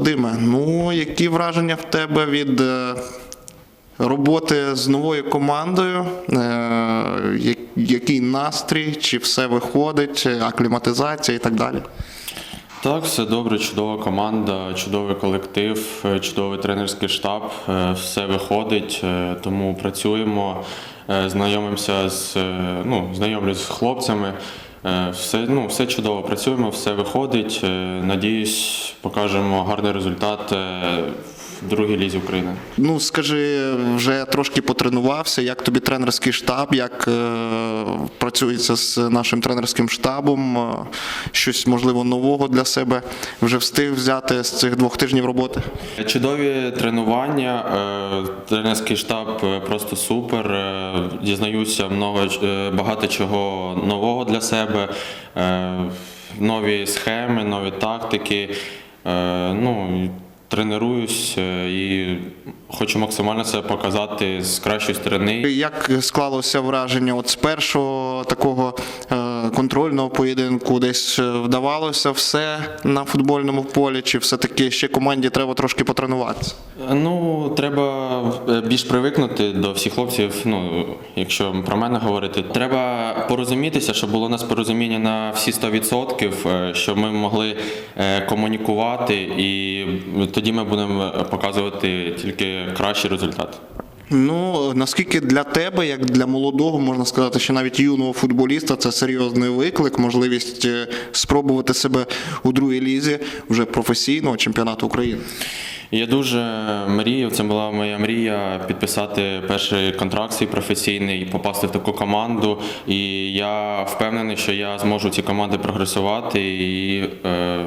Вадиме, ну які враження в тебе від е, роботи з новою командою? Е, Який настрій? Чи все виходить, акліматизація і так далі? Так, все добре, чудова команда, чудовий колектив, е, чудовий тренерський штаб. Все виходить, тому працюємо, знайомимося з ну, знайомлюсь з хлопцями. Е, Все, ну, все чудово працюємо, все виходить. Е, Надіюсь, покажемо гарний результат е, в другій лізі України. Ну скажи, вже трошки потренувався. Як тобі тренерський штаб? Як е, працюється з нашим тренерським штабом? Е, Щось можливо нового для себе вже встиг взяти з цих двох тижнів роботи? Чудові тренування, е, тренерський штаб е, просто супер. е, Дізнаюся много, е, багато чого нового для себе, е, нові схеми, нові тактики. Е, Ну, тренуюсь е, і хочу максимально себе показати з кращої сторони. Як склалося враження от з першого такого контрольного поєдинку? Десь е, вдавалося все на футбольному полі, чи все-таки ще команді треба трошки потренуватися? Ну, треба е, більш привикнути до всіх хлопців. Ну, якщо про мене говорити, треба порозумітися, щоб було у нас порозуміння на всі 100%, е, щоб ми могли комунікувати, і тоді ми будемо показувати тільки кращий результат. Ну наскільки для тебе, як для молодого, можна сказати, що навіть юного футболіста, це серйозний виклик, можливість е, спробувати себе у другій лізі вже професійного чемпіонату України. Я дуже мріяв, це була моя мрія підписати перший контракт свій професійний, попасти в таку команду. І я впевнений, що я зможу ці команди прогресувати. І е,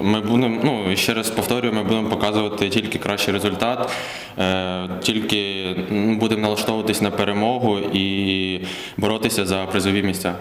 ми будемо, ну і ще раз повторюю, ми будемо показувати тільки кращий результат, е, тільки будемо налаштовуватись на перемогу і боротися за призові місця.